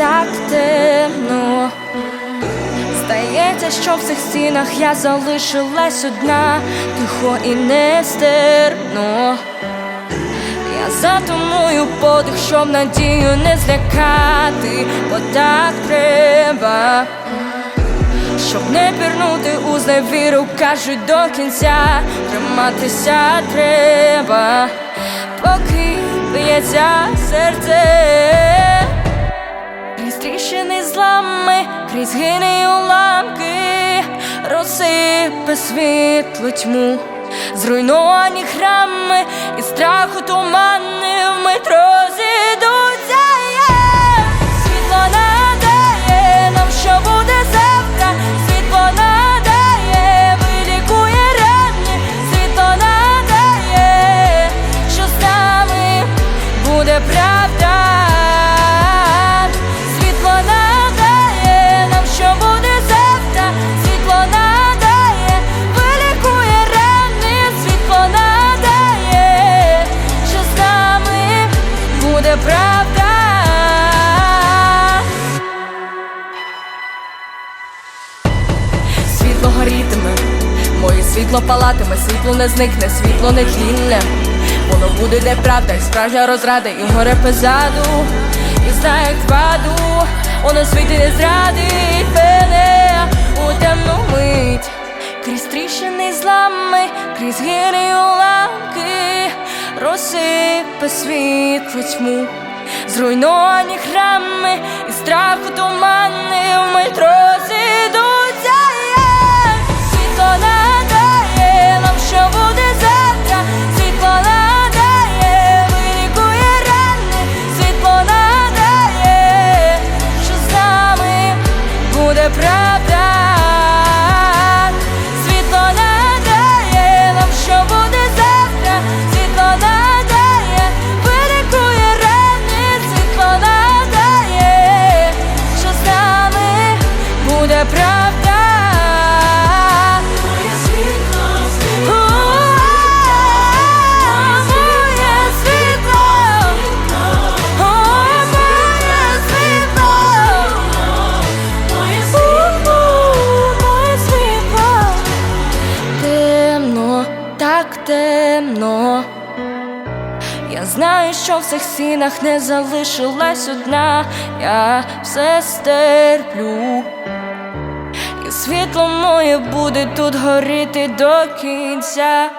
так темно. Здається, що в цих стінах я залишилась одна, тихо і нестерпно. Я затумую подих, щоб надію не злякати, бо так треба. Щоб не пірнути у зневіру, кажуть до кінця, триматися треба, поки б'ється серце, крізь тріщини злами, крізь гини й уламки, розсипе світло тьму, зруйновані храми і страху тумани метро розійдуться. Світло палатиме, світло не зникне, світло не тлінне. Воно буде, де правда, і справжня розрада, і горе позаду, і знає, як ваду, воно світі не зрадить мене у темну мить, крізь тріщини злами, крізь гири уламки, розсипе світло тьму, зруйновані храми, і страху тумани вмить розійдуться. Буде правда. Так темно. Я знаю, що в цих сінах не залишилась одна, я все стерплю. І світло моє буде тут горіти до кінця.